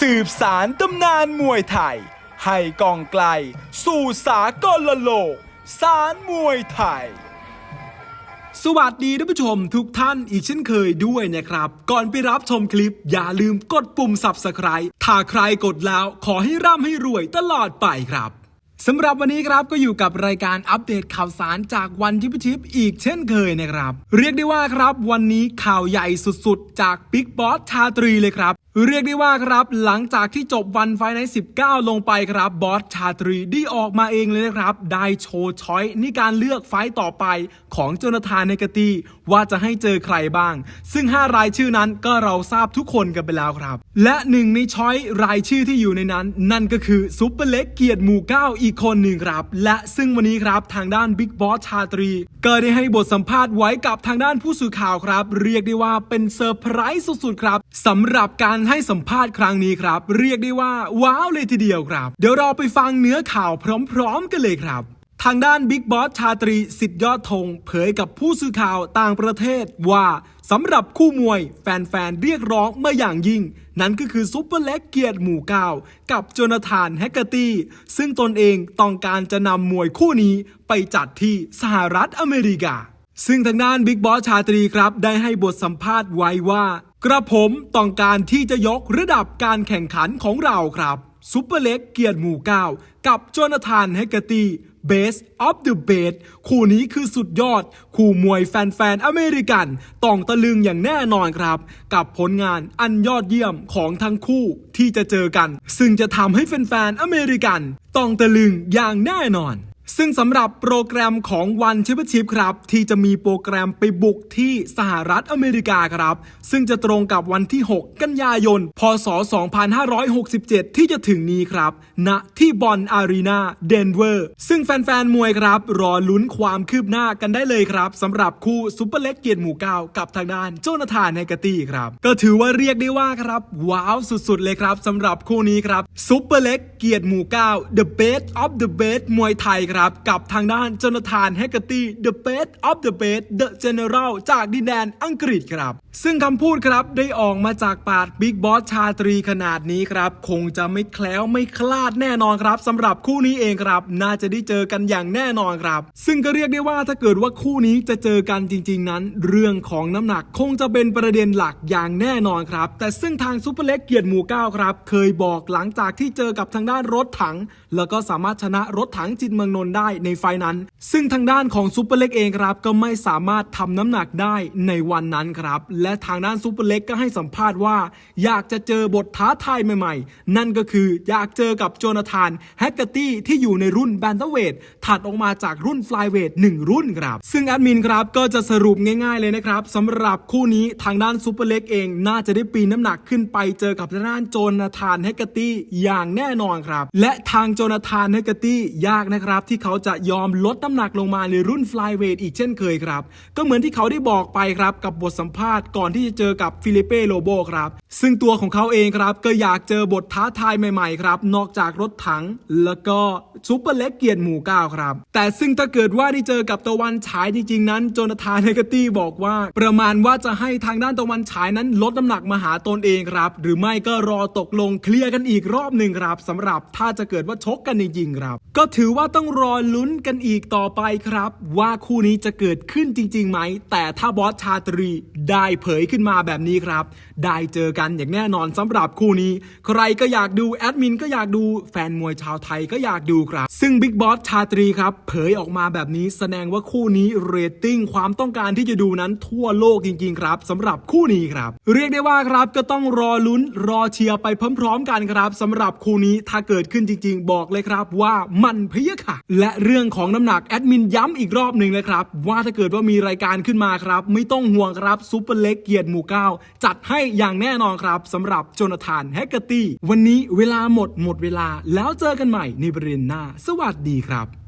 สืบสารตำนานมวยไทย ให้กองไกล สู่สากลโลก สารมวยไทย สวัสดีท่านผู้ชมทุกท่านอีกเช่นเคยด้วยนะครับ ก่อนไปรับชมคลิป อย่าลืมกดปุ่ม Subscribe ถ้าใครกดแล้วขอให้ร่ำให้รวยตลอดไปครับสำหรับวันนี้ครับก็อยู่กับรายการอัปเดตข่าวสารจากวันทิปชิปอีกเช่นเคยนะครับ เรียกได้ว่าครับวันนี้ข่าวใหญ่สุดๆ จากบิ๊กบอสชาตรีเลยครับ เรียกได้ว่าครับหลังจากที่จบวันไฟใน19 ลงไปครับบอสชาตรีได้ออกมาเองเลยนะครับ ได้โชว์ช้อยในการเลือกไฟต่อไปของโจนาธานเนกตีว่าจะให้เจอใครบ้าง ซึ่ง 5 รายชื่อนั้นก็เราทราบทุกคนกันไปแล้วครับ และหนึ่งในช้อยรายชื่อที่อยู่ในนั้น นั่นก็คือซุปเปอร์เล็กเกียรติหมู่เก้าอีกคนหนึ่งครับ และซึ่งวันนี้ครับทางด้านบิ๊กบอสชาตรีก็ได้ให้บทสัมภาษณ์ไว้กับทางด้านผู้สื่อข่าวครับ เรียกได้ว่าเป็นเซอร์ไพรส์สุดๆครับสำหรับการให้สัมภาษณ์ครั้งนี้ครับ เรียกได้ว่า ว้าวเลยทีเดียวครับ เดี๋ยวเราไปฟังเนื้อข่าวพร้อม ๆ กันเลยครับ ทางด้านบิ๊กบอสชาตรีสิทธิยอดธงเผยกับผู้สื่อข่าวต่างประเทศว่าสำหรับคู่มวย แฟน ๆ เรียกร้องมาอย่างยิ่ง นั่นก็คือซุปเปอร์เล็กเกียรติหมู่เก้ากับโจนาธานแฮกเกอร์ตี้ ซึ่งตนเองต้องการจะนำมวยคู่นี้ไปจัดที่สหรัฐอเมริกา ซึ่งทางด้านบิ๊กบอสชาตรีครับ ได้ให้บทสัมภาษณ์ไว้ว่า กระผมต้องการที่จะยกระดับการแข่งขันของเราครับซุปเปอร์เล็กเกียรติหมู่เก้ากับโจนาธานแฮกเกอร์ตี้ Best of the Best คู่นี้คือสุดยอด คู่มวยแฟนๆ อเมริกันต้องตะลึงอย่างแน่นอนครับ กับผลงานอันยอดเยี่ยมของทั้งคู่ที่จะเจอกัน ซึ่งจะทำให้แฟนๆ อเมริกันต้องตะลึงอย่างแน่นอน ซึ่งสำหรับโปรแกรมของวันแชมเปี้ยนชิพครับ ที่จะมีโปรแกรมไปบุกที่สหรัฐอเมริกาครับ ซึ่งจะตรงกับวันที่ 6 กันยายน พศ 2567 ที่จะถึงนี้ครับณที่บอลอารีนาเดนเวอร์ซึ่งแฟน ๆ มวยครับ รอลุ้นความคืบหน้ากันได้เลยครับสำหรับคู่ซุปเปอร์เล็กเกียรติหมู่เก้ากับทางด้านโจนาธานไนกาตี้ครับ ก็ถือว่าเรียกได้ว่าครับว้าวสุดๆเลยครับสำหรับคู่นี้ครับซุปเปอร์เล็กเกียรติหมู่เก้า The Best of the Best มวยไทยครับครับ กับทางด้านจนาธานแฮกเกอร์ตี้ The Best of the Best The General จากดินแดนอังกฤษครับ ซึ่งคำพูดครับได้ออกมาจากปากบิ๊กบอสชาตรีขนาดนี้ครับ คงจะไม่แคล้วไม่คลาดแน่นอนครับสำหรับคู่นี้เองครับ น่าจะได้เจอกันอย่างแน่นอนครับ ซึ่งก็เรียกได้ว่าถ้าเกิดว่าคู่นี้จะเจอกันจริง ๆ นั้น เรื่องของน้ำหนักคงจะเป็นประเด็นหลักอย่างแน่นอนครับ แต่ซึ่งทางซุปเปอร์เล็กเกียรติหมู่เก้าครับเคยบอกหลังจากที่เจอกับทางด้านรถถัง แล้วก็สามารถชนะรถถังจิตเมืองนนได้ในไฟนั้น ซึ่งทางด้านของซุปเปอร์เล็กเองครับก็ไม่สามารถทำน้ำหนักได้ในวันนั้นครับ และทางด้านซุปเปอร์เล็กก็ให้สัมภาษณ์ว่า อยากจะเจอบทท้าทายใหม่ๆ นั่นก็คืออยากเจอกับโจนาธานแฮกเกอร์ตี้ที่อยู่ในรุ่นแบนเทเวทถัดออกมาจากรุ่นฟลายเวทหนึ่งรุ่นครับ ซึ่งแอดมินครับก็จะสรุปง่ายๆเลยนะครับสำหรับคู่นี้ทางด้านซุปเปอร์เล็กเอง น่าจะได้ปีนน้ำหนักขึ้นไปเจอกับทางด้านโจนาธานแฮกเกอร์ตี้อย่างแน่นอนครับ และทางโจนาธานแฮกเกอร์ตี้ยากนะครับที่เขาจะยอมลดน้ำหนักลงมาในรุ่นฟลายเวทอีกเช่นเคยครับ ก็เหมือนที่เขาได้บอกไปครับกับบทสัมภาษณ์ก่อนที่จะเจอกับฟิลิเป้โลโบครับ ซึ่งตัวของเขาเองครับ ก็อยากเจอบทท้าทายใหม่ๆครับ นอกจากรถถังแล้วก็ซูเปอร์เล็กเกียรติหมู่เก้าครับ แต่ซึ่งถ้าเกิดว่าได้เจอกับตะวันฉายจริงๆนั้นโจนาธานเนกตี้บอกว่า ประมาณว่าจะให้ทางด้านตะวันฉายนั้นลดน้ำหนักมาหาตนเองครับ หรือไม่ก็รอตกลงเคลียร์กันอีกรอบหนึ่งครับสำหรับถ้าจะเกิดว่าชกกันจริงๆครับ ก็ถือว่าต้องรรอลุ้นกันอีกต่อไปครับ ว่าคู่นี้จะเกิดขึ้นจริงๆไหม แต่ถ้าบอสชาตรีได้เผยขึ้นมาแบบนี้ครับ ได้เจอกันอย่างแน่นอนสำหรับคู่นี้ ใครก็อยากดูแอดมินก็อยากดูแฟนมวยชาวไทยก็อยากดูครับ ซึ่งบิ๊กบอสชาตรีครับ เผยออกมาแบบนี้แสดงว่าคู่นี้เรตติ้งความต้องการที่จะดูนั้นทั่วโลกจริงๆครับสำหรับคู่นี้ครับ เรียกได้ว่าครับก็ต้องรอลุ้นรอเชียร์ไปพร้อมๆกันครับสำหรับคู่นี้ถ้าเกิดขึ้นจริง ๆ บอกเลยครับว่ามันเพี้ยค่ะและเรื่องของน้ำหนักแอดมินย้ำอีกรอบหนึ่งเลยครับ ว่าถ้าเกิดว่ามีรายการขึ้นมาครับ ไม่ต้องห่วงครับซูเปอร์เล็กเกียรติหมู่เก้าจัดให้อย่างแน่นอนครับสำหรับโจนาธานแฮกเกอร์ตี้วันนี้เวลาหมดหมดเวลาแล้วเจอกันใหม่ในประเด็นหน้า สวัสดีครับ